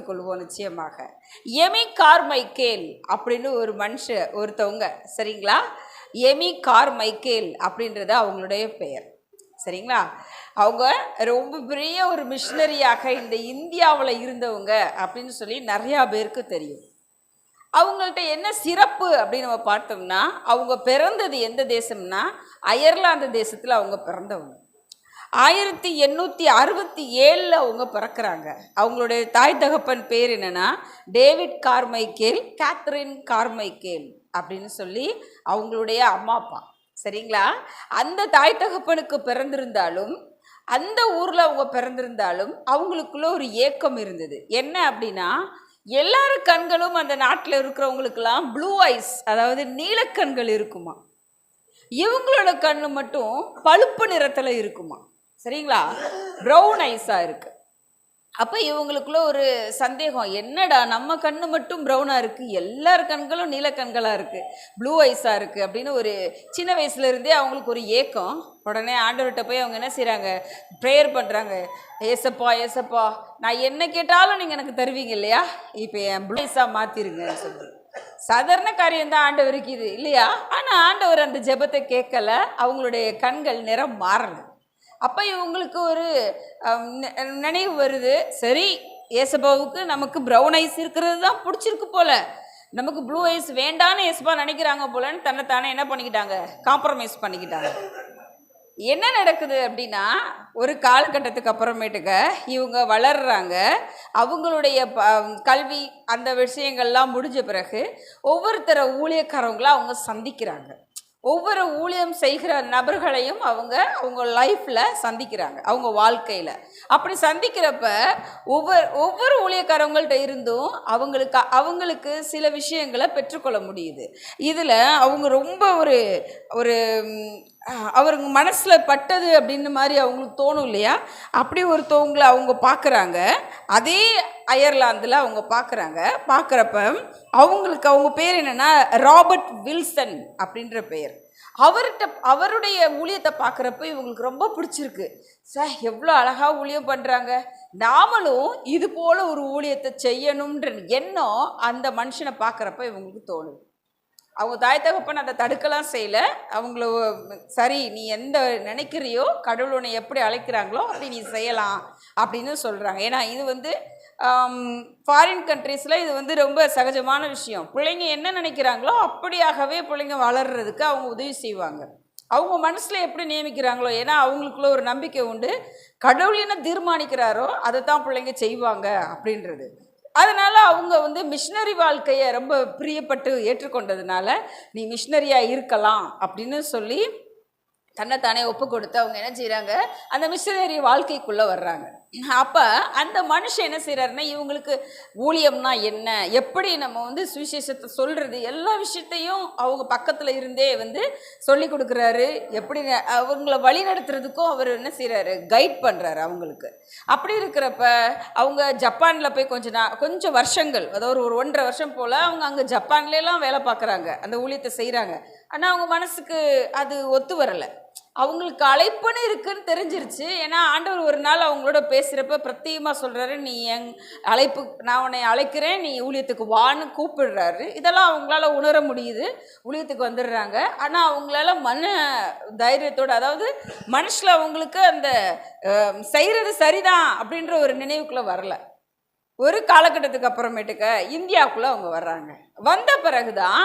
எடுத்துக்கொள்வோம் நிச்சயமாக. Amy Carmichael அப்படின்னு ஒரு மனுஷ ஒருத்தவங்க சரிங்களா? எமி கார்மைக்கேல் அப்படின்றது அவங்களுடைய பெயர். சரிங்களா? அவங்க ரொம்ப பெரிய ஒரு மிஷினரியாக இந்த இந்தியாவில் இருந்தவங்க அப்படின்னு சொல்லி நிறையா பேருக்கு தெரியும். அவங்கள்ட்ட என்ன சிறப்பு அப்படின்னு நம்ம பார்த்தோம்னா அவங்க பிறந்தது எந்த தேசம்னா அயர்லாந்து தேசத்தில் அவங்க பிறந்தவங்க. ஆயிரத்தி எண்ணூற்றி அறுபத்தி ஏழில் அவங்க பிறக்கிறாங்க. அவங்களுடைய தாய் தகப்பன் பேர் என்னென்னா டேவிட் கார்மைக்கேல் கேத்ரின் கார்மைக்கேல் அப்படின்னு சொல்லி அவங்களுடைய அம்மா அப்பா. சரிங்களா? அந்த தாய் தகப்பனுக்கு பிறந்திருந்தாலும் அந்த ஊரில் அவங்க பிறந்திருந்தாலும் அவங்களுக்குள்ள ஒரு ஏக்கம் இருந்தது. என்ன அப்படின்னா எல்லார கண்களும் அந்த நாட்டில் இருக்கிறவங்களுக்கெல்லாம் ப்ளூ ஐஸ் அதாவது நீலக்கண்கள் இருக்குமா? இவங்களோட கண்ணு மட்டும் பழுப்பு நிறத்தில் இருக்குமா? சரிங்களா? ப்ரௌன் ஐஸாக இருக்குது அப்போ இவங்களுக்குள்ள ஒரு சந்தேகம். என்னடா நம்ம கண்ணு மட்டும் ப்ரௌனாக இருக்குது எல்லார் கண்களும் நீலக்கண்களாக இருக்குது ப்ளூ ஐஸாக இருக்குது அப்படின்னு ஒரு சின்ன வயசுலேருந்தே அவங்களுக்கு ஒரு ஏக்கம். உடனே ஆண்டவர்கிட்ட போய் அவங்க என்ன செய்கிறாங்க ப்ரேயர் பண்ணுறாங்க ஏசப்பா ஏசப்பா நான் என்ன கேட்டாலும் நீங்கள் எனக்கு தருவீங்க இல்லையா? இப்போ என் ப்ளூ ஐஸாக மாற்றிருங்கன்னு சொல்லி சாதாரண காரியம் தான் ஆண்டவருக்கு இது இல்லையா? ஆனால் ஆண்டவர் அந்த ஜெபத்தை கேட்கல. அவங்களுடைய கண்கள் நிறம் மாறணும் அப்போ இவங்களுக்கு ஒரு நினைவு வருது. சரி ஏசப்பாவுக்கு நமக்கு ப்ரௌன் ஐஸ் இருக்கிறது தான் பிடிச்சிருக்கு போல. நமக்கு ப்ளூ ஐஸ் வேண்டான்னு ஏசப்பா நினைக்கிறாங்க போலன்னு தன்னைத்தானே என்ன பண்ணிக்கிட்டாங்க? காம்ப்ரமைஸ் பண்ணிக்கிட்டாங்க. என்ன நடக்குது அப்படின்னா ஒரு காலகட்டத்துக்கு அப்புறமேட்டுக்க இவங்க வளர்கிறாங்க அவங்களுடைய ப கல்வி அந்த விஷயங்கள்லாம் முடிஞ்ச பிறகு ஒவ்வொருத்தர ஊழியக்காரவங்கள அவங்க சந்திக்கிறாங்க. ஒவ்வொரு ஊழியம் செய்கிற நபர்களையும் அவங்க அவங்க லைஃப்பில் சந்திக்கிறாங்க. அவங்க வாழ்க்கையில். அப்படி சந்திக்கிறப்ப ஒவ்வொரு ஒவ்வொரு ஊழியக்காரவங்கள்ட்ட இருந்தும் அவங்களுக்கு அவங்களுக்கு சில விஷயங்களை பெற்றுக்கொள்ள முடியுது. இதில் அவங்க ரொம்ப ஒரு ஒரு அவருங்க மனசில் பட்டது அப்படின்னு மாதிரி அவங்களுக்கு தோணும் இல்லையா? அப்படி ஒருத்தவங்களை அவங்க பார்க்குறாங்க அதே அயர்லாந்தில் அவங்க பார்க்குறாங்க பார்க்குறப்ப அவங்களுக்கு அவங்க பேர் என்னென்னா ராபர்ட் வில்சன் அப்படின்ற பெயர். அவர்கிட்ட அவருடைய ஊழியத்தை பார்க்குறப்ப இவங்களுக்கு ரொம்ப பிடிச்சிருக்கு. சார் எவ்வளோ அழகாக ஊழியம் பண்ணுறாங்க நாமளும் இது போல் ஒரு ஊழியத்தை செய்யணுன்ற எண்ணம் அந்த மனுஷனை பார்க்குறப்ப இவங்களுக்கு தோணுது. அவங்க தாய் தகப்பன் அதை தடுக்கலாம் செய்யல. அவங்கள சரி நீ எந்த நினைக்கிறியோ கடவுள் உன்னை எப்படி அழைக்கிறாங்களோ அப்படி நீ செய்யலாம் அப்படின்னு சொல்கிறாங்க ஏன்னா இது வந்து ஃபாரின் கண்ட்ரீஸில் இது வந்து ரொம்ப சகஜமான விஷயம். பிள்ளைங்க என்ன நினைக்கிறாங்களோ அப்படியாகவே பிள்ளைங்க வளர்றதுக்கு அவங்க உதவி செய்வாங்க. அவங்க மனசில் எப்படி நியமிக்கிறாங்களோ ஏன்னா அவங்களுக்குள்ள ஒரு நம்பிக்கை உண்டு. கடவுள் என்ன தீர்மானிக்கிறாரோ அதை தான் பிள்ளைங்க செய்வாங்க அப்படின்றது. அதனால் அவங்க வந்து மிஷினரி வாழ்க்கையை ரொம்ப பிரியப்பட்டு ஏற்றுக்கொண்டதுனால நீ மிஷினரியாக இருக்கலாம் அப்படின்னு சொல்லி தன்னைத்தானே ஒப்பு கொடுத்து அவங்க என்ன செய்கிறாங்க அந்த மிஷினரி வாழ்க்கைக்குள்ளே வர்றாங்க. அப்போ அந்த மனுஷன் என்ன செய்கிறாருன்னா இவங்களுக்கு ஊழியம்னா என்ன? எப்படி நம்ம வந்து சுவிசேஷத்தை சொல்கிறது எல்லா விஷயத்தையும் அவங்க பக்கத்தில் இருந்தே வந்து சொல்லி கொடுக்குறாரு. எப்படி அவங்கள வழி நடத்துறதுக்கும் அவர் என்ன செய்கிறாரு கைட் பண்ணுறாரு அவங்களுக்கு. அப்படி இருக்கிறப்ப அவங்க ஜப்பானில் போய் கொஞ்ச நா கொஞ்சம் வருஷங்கள் அதாவது ஒரு ஒன்றரை வருஷம் போல் அவங்க அங்கே ஜப்பான்லேலாம் வேலை பார்க்குறாங்க. அந்த ஊழியத்தை செய்கிறாங்க ஆனால் அவங்க மனசுக்கு அது ஒத்து வரலை. அவங்களுக்கு அழைப்புன்னு இருக்குன்னு தெரிஞ்சிருச்சு. ஏன்னா ஆண்டவர் ஒரு நாள் அவங்களோட பேசுகிறப்ப பிரத்தியமாக சொல்கிறாரு நீ எங் அழைப்பு நான் உன்னை அழைக்கிறேன் நீ ஊழியத்துக்கு வான்னு கூப்பிடுறாரு. இதெல்லாம் அவங்களால உணர முடியுது. ஊழியத்துக்கு வந்துடுறாங்க. ஆனால் அவங்களால மன தைரியத்தோடு அதாவது மனசில் அவங்களுக்கு அந்த செய்கிறது சரிதான் அப்படின்ற ஒரு நினைவுக்குள்ளே வரல. ஒரு காலகட்டத்துக்கு அப்புறமேட்டுக்க இந்தியாவுக்குள்ளே அவங்க வர்றாங்க. வந்த பிறகுதான்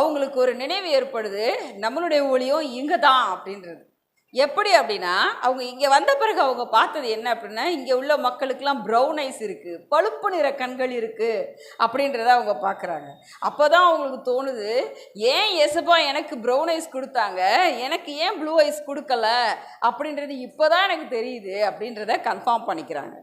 அவங்களுக்கு ஒரு நினைவு ஏற்படுது நம்மளுடைய ஊழியம் இங்கே தான் அப்படின்றது. எப்படி அப்படின்னா அவங்க இங்கே வந்த பிறகு அவங்க பார்த்தது என்ன அப்படின்னா இங்கே உள்ள மக்களுக்கெல்லாம் ப்ரௌன் ஐஸ் இருக்குது பழுப்பு நிற கண்கள் இருக்குது அப்படின்றத அவங்க பார்க்குறாங்க. அப்போ தான் அவங்களுக்கு தோணுது ஏன் எசப்பா எனக்கு ப்ரௌன் ஐஸ் கொடுத்தாங்க எனக்கு ஏன் ப்ளூ ஐஸ் கொடுக்கல அப்படின்றது இப்போ தான் எனக்கு தெரியுது அப்படின்றத கன்ஃபார்ம் பண்ணிக்கிறாங்க.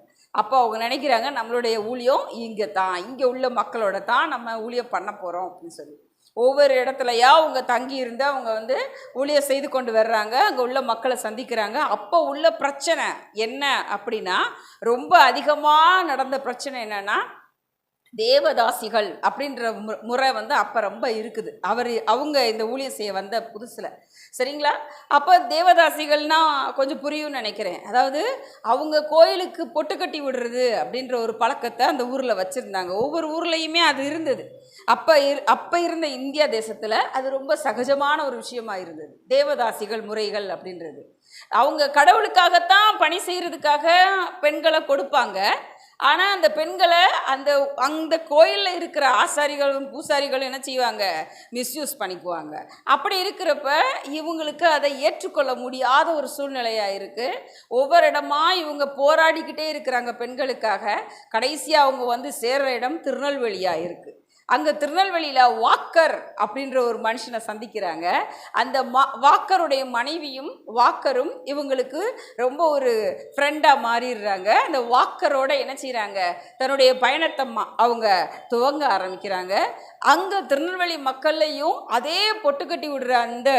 அப்போ அவங்க நினைக்கிறாங்க நம்மளுடைய ஊழியம் இங்கே தான் இங்கே உள்ள மக்களோட தான் நம்ம ஊழியம் பண்ண போகிறோம் அப்படின்னு சொல்லி. ஒவ்வொரு இடத்துலையா அவங்க தங்கி இருந்து அவங்க வந்து ஊழியர் செய்து கொண்டு வர்றாங்க. அங்கே உள்ள மக்களை சந்திக்கிறாங்க. அப்போ உள்ள பிரச்சனை என்ன அப்படின்னா ரொம்ப அதிகமாக நடந்த பிரச்சனை என்னென்னா தேவதாசிகள் அப்படின்ற மு- முறை வந்து அப்போ ரொம்ப இருக்குது. அவர் அவங்க இந்த ஊழியம் செய்ய வந்த புதுசில். சரிங்களா? அப்போ தேவதாசிகள்னா கொஞ்சம் புரியும்னு நினைக்கிறேன். அதாவது அவங்க கோயிலுக்கு பொட்டு கட்டி விடுறது அப்படின்ற ஒரு பழக்கத்தை அந்த ஊரில் வச்சுருந்தாங்க. ஒவ்வொரு ஊர்லேயுமே அது இருந்தது. அப்போ இரு அப்போ இருந்த இந்தியா தேசத்தில் அது ரொம்ப சகஜமான ஒரு விஷயமா இருந்தது. தேவதாசிகள் முறைகள் அப்படின்றது. அவங்க கடவுளுக்காகத்தான் பணி செய்கிறதுக்காக பெண்களை கொடுப்பாங்க. ஆனால் அந்த பெண்களை அந்த அந்த கோயிலில் இருக்கிற ஆசாரிகளும் பூசாரிகளும் என்ன செய்வாங்க? மிஸ்யூஸ் பண்ணிக்குவாங்க. அப்படி இருக்கிறப்ப இவங்களுக்கு அதை ஏற்றுக்கொள்ள முடியாத ஒரு சூழ்நிலையாக இருக்குது ஒவ்வொரு இடமா இவங்க போராடிக்கிட்டே இருக்கிறாங்க பெண்களுக்காக. கடைசியாக அவங்க வந்து சேர்ற இடம் திருநெல்வேலியாக இருக்குது அங்கே திருநெல்வேலியில் வாக்கர் அப்படின்ற ஒரு மனுஷனை சந்திக்கிறாங்க. அந்த மா வாக்கருடைய மனைவியும் வாக்கரும் இவங்களுக்கு ரொம்ப ஒரு ஃப்ரெண்டாக மாறிடுறாங்க. அந்த வாக்கரோட என்ன செய்கிறாங்க தன்னுடைய பயணத்தை ம- அவங்க துவங்க ஆரம்பிக்கிறாங்க. அங்கே திருநெல்வேலி மக்கள்லையும் அதே பொட்டுக்கட்டி விடுற அந்த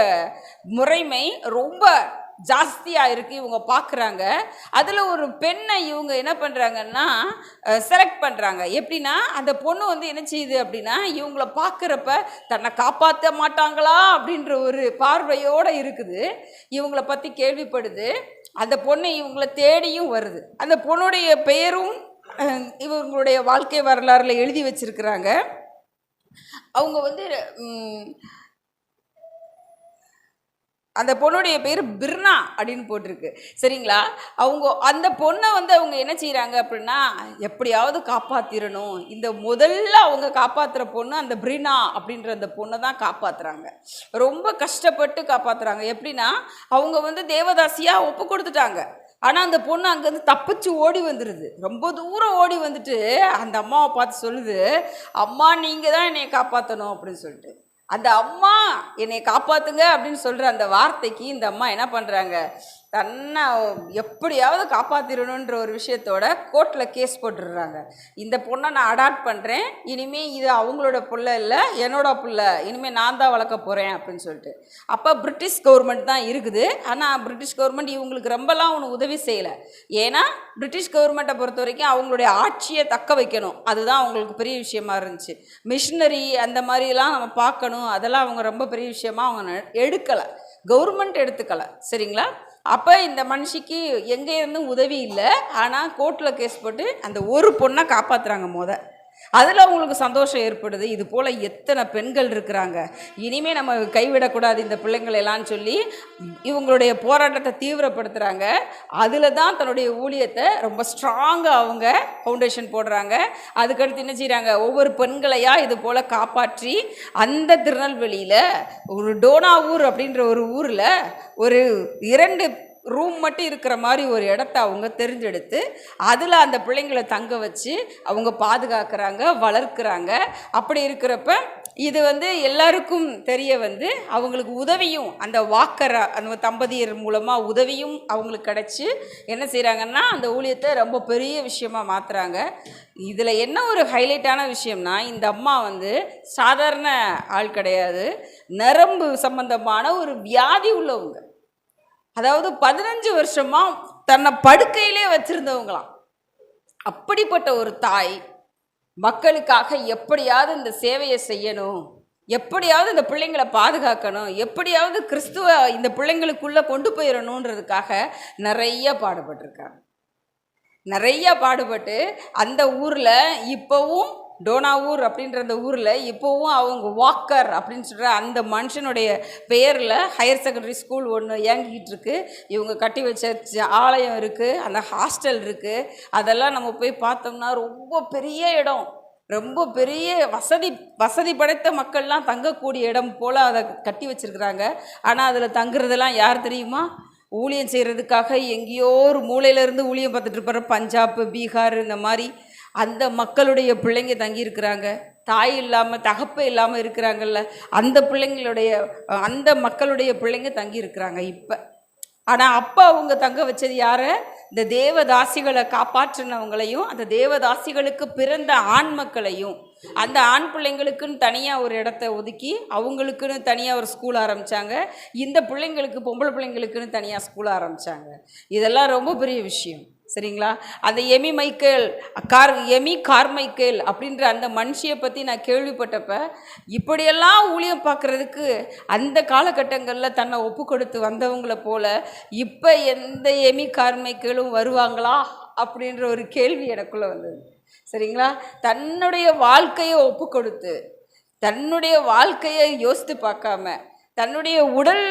முறைமை ரொம்ப ஜாஸ்தியாக இருக்குது இவங்க பார்க்குறாங்க அதில் ஒரு பெண்ணை இவங்க என்ன பண்ணுறாங்கன்னா செலக்ட் பண்ணுறாங்க எப்படின்னா அந்த பொண்ணு வந்து என்ன செய்யுது அப்படின்னா இவங்கள பார்க்குறப்ப தன்னை காப்பாற்ற மாட்டாங்களா அப்படின்ற ஒரு பார்வையோடு இருக்குது. இவங்கள பற்றி கேள்விப்படுது. அந்த பொண்ணு இவங்கள தேடியும் வருது. அந்த பொண்ணுடைய பெயரும் இவங்களுடைய வாழ்க்கை வரலாறுல எழுதி வச்சிருக்கிறாங்க. அவங்க வந்து அந்த பொண்ணுடைய பேர் பிர்னா அப்படின்னு போட்டிருக்கு. சரிங்களா? அவங்க அந்த பொண்ணை வந்து அவங்க என்ன செய்கிறாங்க அப்படின்னா எப்படியாவது காப்பாற்றிடணும் இந்த முதல்ல அவங்க காப்பாற்றுற பொண்ணு அந்த பிரினா அப்படின்ற அந்த பொண்ணை தான் காப்பாற்றுறாங்க ரொம்ப கஷ்டப்பட்டு காப்பாற்றுறாங்க எப்படின்னா அவங்க வந்து தேவதாசியாக ஒப்பு கொடுத்துட்டாங்க. ஆனால் அந்த பொண்ணு அங்கேருந்து தப்பிச்சு ஓடி வந்துடுது ரொம்ப தூரம் ஓடி வந்துட்டு அந்த அம்மாவை பார்த்து சொல்லுது அம்மா நீங்கள் தான் என்னை காப்பாற்றணும் அப்படின்னு சொல்லிட்டு. அந்த அம்மா என்னை காப்பாத்துங்க அப்படின்னு சொல்கிற அந்த வார்த்தைக்கு இந்த அம்மா என்ன பண்ணுறாங்க தன்னை எப்படியாவது காப்பாற்றிடணுன்ற ஒரு விஷயத்தோட கோர்ட்டில் கேஸ் போட்டுடுறாங்க. இந்த பொண்ணை நான் அடாப்ட் பண்ணுறேன் இனிமேல் இது அவங்களோட பிள்ளை இல்லை என்னோட பிள்ளை. இனிமேல் நான் தான் வளர்க்க போகிறேன் அப்படின்னு சொல்லிட்டு. அப்போ பிரிட்டிஷ் கவர்மெண்ட் தான் இருக்குது. ஆனால் பிரிட்டிஷ் கவர்மெண்ட் இவங்களுக்கு ரொம்பலாம் ஒன்று உதவி செய்யலை. ஏன்னா பிரிட்டிஷ் கவர்மெண்ட்டை பொறுத்த வரைக்கும் அவங்களுடைய ஆட்சியை தக்க வைக்கணும். அதுதான் அவங்களுக்கு பெரிய விஷயமா இருந்துச்சு. மிஷினரி அந்த மாதிரிலாம் நம்ம பார்க்கணும். அதெல்லாம் அவங்க ரொம்ப பெரிய விஷயமா அவங்க எடுக்கலை. கவர்மெண்ட் எடுத்துக்கலை. சரிங்களா? அப்போ இந்த மனுஷிக்கு எங்கே இருந்தும் உதவி இல்லை ஆனால் கோர்ட்டில் கேஸ் போட்டு அந்த ஒரு பொண்ணை காப்பாற்றுறாங்க மொதல் அதில் அவங்களுக்கு சந்தோஷம் ஏற்படுது. இது போல் எத்தனை பெண்கள் இருக்கிறாங்க. இனிமேல் நம்ம கைவிடக்கூடாது இந்த பிள்ளைங்களெல்லாம் சொல்லி இவங்களுடைய போராட்டத்தை தீவிரப்படுத்துகிறாங்க அதில் தான் தன்னுடைய ஊழியத்தை ரொம்ப ஸ்ட்ராங்காக அவங்க ஃபவுண்டேஷன் போடுறாங்க. அதுக்கடுத்து என்ன செய்கிறாங்க ஒவ்வொரு பெண்களையாக இது போல் காப்பாற்றி அந்த திருநெல்வேலியில் ஒரு டோனா ஊர் அப்படின்ற ஒரு ஊரில் ஒரு இரண்டு ரூம் மட்டும் இருக்கிற மாதிரி ஒரு இடத்த அவங்க தெரிஞ்செடுத்து அதில் அந்த பிள்ளைங்களை தங்க வச்சு அவங்க பாதுகாக்கிறாங்க வளர்க்குறாங்க. அப்படி இருக்கிறப்ப இது வந்து எல்லாருக்கும் தெரிய வந்து அவங்களுக்கு உதவியும் அந்த வாக்கர் அந்த தம்பதியர் மூலமாக உதவியும் அவங்களுக்கு கிடச்சி என்ன செய்கிறாங்கன்னா அந்த ஊழியத்தை ரொம்ப பெரிய விஷயமா மாற்றுறாங்க இதில் என்ன ஒரு ஹைலைட்டான விஷயம்னா இந்த அம்மா வந்து சாதாரண ஆள் கிடையாது. நரம்பு சம்பந்தமான ஒரு வியாதி உள்ளவங்க. அதாவது பதினஞ்சு வருஷமா தன்னை படுக்கையிலே வச்சிருந்தவங்களாம். அப்படிப்பட்ட ஒரு தாய் மக்களுக்காக எப்படியாவது இந்த சேவையை செய்யணும் எப்படியாவது இந்த பிள்ளைங்களை பாதுகாக்கணும் எப்படியாவது கிறிஸ்துவ இந்த பிள்ளைங்களுக்குள்ளே கொண்டு போயிடணுன்றதுக்காக நிறைய பாடுபட்டிருக்காங்க. நிறைய பாடுபட்டு அந்த ஊரில் இப்போவும் டோனாவூர் அப்படின்ற அந்த ஊரில் இப்போவும் அவங்க வாக்கர் அப்படின்னு சொல்கிற அந்த மனுஷனுடைய பெயரில் ஹையர் செகண்டரி ஸ்கூல் ஒன்று இயங்கிக்கிட்டு இருக்கு. இவங்க கட்டி வச்ச ஆலயம் இருக்குது அந்த ஹாஸ்டல் இருக்குது அதெல்லாம் நம்ம போய் பார்த்தோம்னா ரொம்ப பெரிய இடம். ரொம்ப பெரிய வசதி வசதி படைத்த மக்கள்லாம் தங்கக்கூடிய இடம் போல் அதை கட்டி வச்சிருக்கிறாங்க. ஆனால் அதில் தங்குறதெல்லாம் யார் தெரியுமா? ஊழியம் செய்கிறதுக்காக எங்கேயோ ஒரு மூலையிலேருந்து ஊழியம் பார்த்துட்டு இருப்பார். பஞ்சாப் பீகார் இந்த மாதிரி அந்த மக்களுடைய பிள்ளைங்க தங்கியிருக்கிறாங்க. தாய் இல்லாமல் தகப்பை இல்லாமல் இருக்கிறாங்கல்ல. அந்த பிள்ளைங்களுடைய அந்த மக்களுடைய பிள்ளைங்க தங்கியிருக்கிறாங்க இப்போ. ஆனால் அப்போ அவங்க தங்க வச்சது யாரை? இந்த தேவதாசிகளை காப்பாற்றினவங்களையும் அந்த தேவதாசிகளுக்கு பிறந்த ஆண் மக்களையும். அந்த ஆண் பிள்ளைங்களுக்குன்னு தனியாக ஒரு இடத்த ஒதுக்கி அவங்களுக்குன்னு தனியாக ஒரு ஸ்கூல் ஆரம்பித்தாங்க இந்த பிள்ளைங்களுக்கு பொம்பளை பிள்ளைங்களுக்குன்னு தனியாக ஸ்கூல் ஆரம்பித்தாங்க இதெல்லாம் ரொம்ப பெரிய விஷயம். சரிங்களா? அந்த Amy Michael car Amy Carmichael அப்படின்ற அந்த மனுஷியை பற்றி நான் கேள்விப்பட்டப்ப இப்படியெல்லாம் ஊழியம் பார்க்குறதுக்கு அந்த காலகட்டங்களில் தன்னை ஒப்பு கொடுத்து வந்தவங்கள போல் இப்போ எந்த எமி கார்மைக்கேலும் வருவாங்களா? அப்படின்ற ஒரு கேள்வி எனக்குள்ளே வந்தது. சரிங்களா? தன்னுடைய வாழ்க்கையை ஒப்பு கொடுத்து தன்னுடைய வாழ்க்கையை யோசித்து பார்க்காம தன்னுடைய உடல்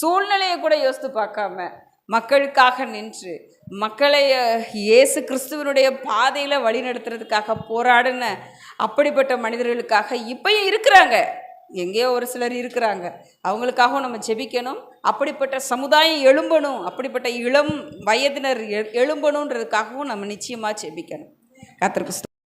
சூழ்நிலையை கூட யோசித்து பார்க்காம மக்களுக்காக நின்று மக்களை இயேசு கிறிஸ்துவனுடைய பாதையில் வழிநடத்துறதுக்காக போராடின அப்படிப்பட்ட மனிதர்களுக்காக இப்பயும் இருக்கிறாங்க. எங்கேயோ ஒரு சிலர் இருக்கிறாங்க. அவங்களுக்காகவும் நம்ம ஜெபிக்கணும். அப்படிப்பட்ட சமுதாயம் எழும்பணும். அப்படிப்பட்ட இளம் வயதினர் எழும்பணுன்றதுக்காகவும் நம்ம நிச்சயமாக ஜெபிக்கணும். கத்திற்கு